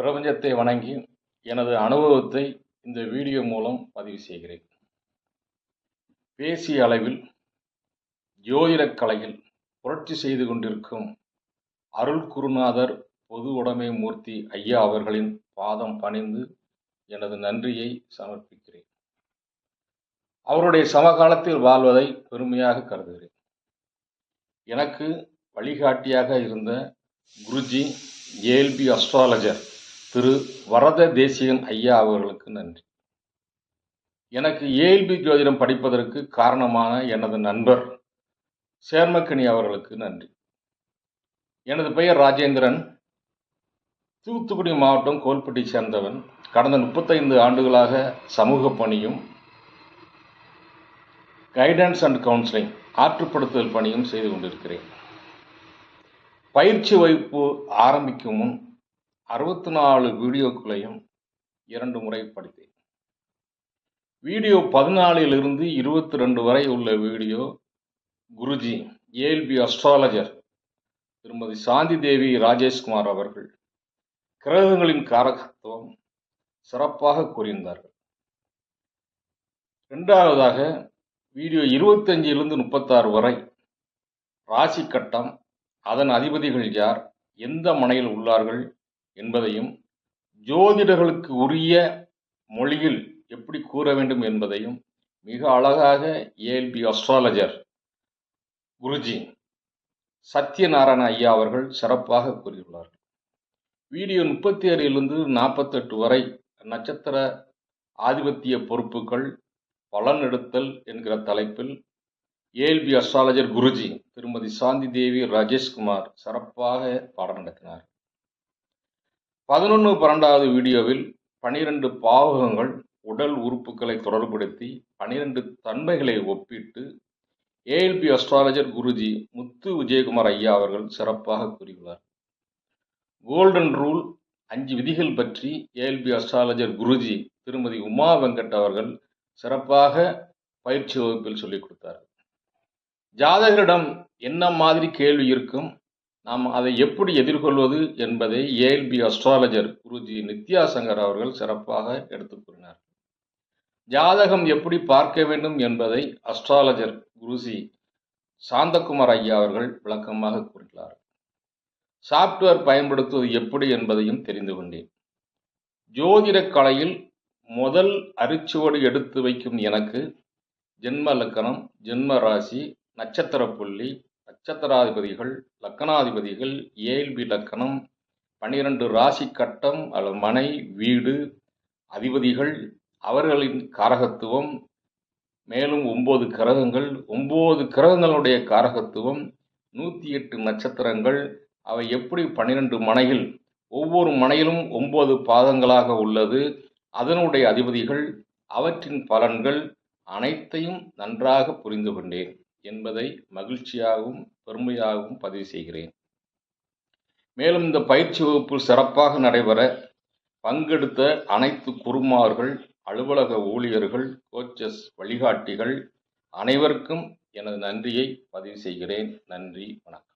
பிரபஞ்சத்தை வணங்கி எனது அனுபவத்தை இந்த வீடியோ மூலம் பதிவு செய்கிறேன். பேசிய அளவில் ஜோதிடக் கலையில் புரட்சி செய்து கொண்டிருக்கும் அருள் குருநாதர் பொது உடைமை மூர்த்தி ஐயா அவர்களின் பாதம் பணிந்து எனது நன்றியை சமர்ப்பிக்கிறேன். அவருடைய சமகாலத்தில் வாழ்வதை பெருமையாக கருதுகிறேன். எனக்கு வழிகாட்டியாக இருந்த குருஜி ஏல்பி அஸ்ட்ராலஜர் திரு வரத தேசிகன் ஐயா அவர்களுக்கு நன்றி. எனக்கு ஏஎல்பி ஜோதிடம் படிப்பதற்கு காரணமான எனது நண்பர் சேர்மக்கனி அவர்களுக்கு நன்றி. எனது பெயர் ராஜேந்திரன். தூத்துக்குடி மாவட்டம் கோல்பட்டி சேர்ந்தவன். கடந்த முப்பத்தைந்து ஆண்டுகளாக சமூக பணியும் கைடன்ஸ் அண்ட் கவுன்சிலிங் ஆற்றுப்படுத்துதல் பணியும் செய்து கொண்டிருக்கிறேன். பயிற்சி வகுப்பு ஆரம்பிக்கும் முன் அறுபத்தி நாலு வீடியோக்களையும் இரண்டு முறை படித்தேன். வீடியோ பதினாலிலிருந்து இருபத்தி ரெண்டு வரை உள்ள வீடியோ குருஜி ஏஎல்பி அஸ்ட்ராலஜர் திருமதி சாந்தி தேவி ராஜேஷ்குமார் அவர்கள் கிரகங்களின் காரகத்துவம் சிறப்பாக கூறியிருந்தார்கள். ரெண்டாவதாக வீடியோ இருபத்தஞ்சிலிருந்து முப்பத்தாறு வரை ராசி கட்டம் அதன் அதிபதிகள் யார் எந்த மனையில் உள்ளார்கள் என்பதையும் ஜோதிடர்களுக்கு உரிய மொழியில் எப்படி கூற வேண்டும் என்பதையும் மிக அழகாக ஏஎல்பி அஸ்ட்ராலஜர் குருஜி சத்யநாராயண ஐயா அவர்கள் சிறப்பாக கூறியுள்ளார்கள் வீடியோ முப்பத்தி ஏழிலிருந்து நாற்பத்தெட்டு வரை நட்சத்திர ஆதிபத்திய பொறுப்புகள் பலன் எடுத்தல் என்கிற தலைப்பில் ஏஎல்பி அஸ்ட்ராலஜர் குருஜி திருமதி சாந்தி தேவி ராஜேஷ்குமார் சிறப்பாக பாடம் நடத்தினார். பதினொன்று பன்னெண்டாவது வீடியோவில் பனிரெண்டு பாவகங்கள் உடல் உறுப்புகளை தொடர்புபடுத்தி பனிரெண்டு தன்மைகளை ஒப்பிட்டு ஏஎல்பி அஸ்ட்ராலஜர் குருஜி முத்து விஜயகுமார் ஐயா அவர்கள் சிறப்பாக கூறியுள்ளார். கோல்டன் ரூல் அஞ்சு விதிகள் பற்றி ஏஎல்பி அஸ்ட்ராலஜர் குருஜி திருமதி உமா வெங்கட் அவர்கள் சிறப்பாக பயிற்சி வகுப்பில் சொல்லிக் கொடுத்தார். ஜாதகரிடம் என்ன மாதிரி கேள்வி இருக்கும்? நாம் அதை எப்படி எதிர்கொள்வது என்பதை ஏஎல்பி அஸ்ட்ராலஜர் குருஜி நித்யாசங்கர் அவர்கள் சிறப்பாக எடுத்து கூறினார். ஜாதகம் எப்படி பார்க்க வேண்டும் என்பதை அஸ்ட்ராலஜர் குருஜி சாந்தகுமார் ஐயா அவர்கள் விளக்கமாக கூறினார் சாப்ட்வேர் பயன்படுத்துவது எப்படி என்பதையும் தெரிந்து கொண்டேன். ஜோதிட கலையில் முதல் அரிச்சுவடு எடுத்து வைக்கும் எனக்கு ஜென்ம லக்கணம் ஜென்ம ராசி நட்சத்திர புள்ளி நட்சத்திராதிபதிகள் லக்கணாதிபதிகள் ஏஎல்பி லக்கணம் பன்னிரண்டு ராசி கட்டம் அல்லது மனை வீடு அதிபதிகள் அவர்களின் காரகத்துவம் மேலும் ஒம்பது கிரகங்கள் ஒம்பது கிரகங்களுடைய காரகத்துவம் நூற்றி எட்டு நட்சத்திரங்கள் அவை எப்படி பன்னிரெண்டு மனையில் ஒவ்வொரு மனையிலும் ஒம்பது பாதங்களாக உள்ளது அதனுடைய அதிபதிகள் அவற்றின் பலன்கள் அனைத்தையும் நன்றாக புரிந்து கொண்டேன். என்பதை மகிழ்ச்சியாகவும் பெருமையாகவும் பதிவு செய்கிறேன். மேலும் இந்த பயிற்சி வகுப்பு சிறப்பாக நடைபெற பங்கெடுத்த அனைத்து குருமார்கள் அலுவலக ஊழியர்கள் கோச்சஸ் வழிகாட்டிகள் அனைவருக்கும் எனது நன்றியை பதிவு செய்கிறேன். நன்றி வணக்கம்.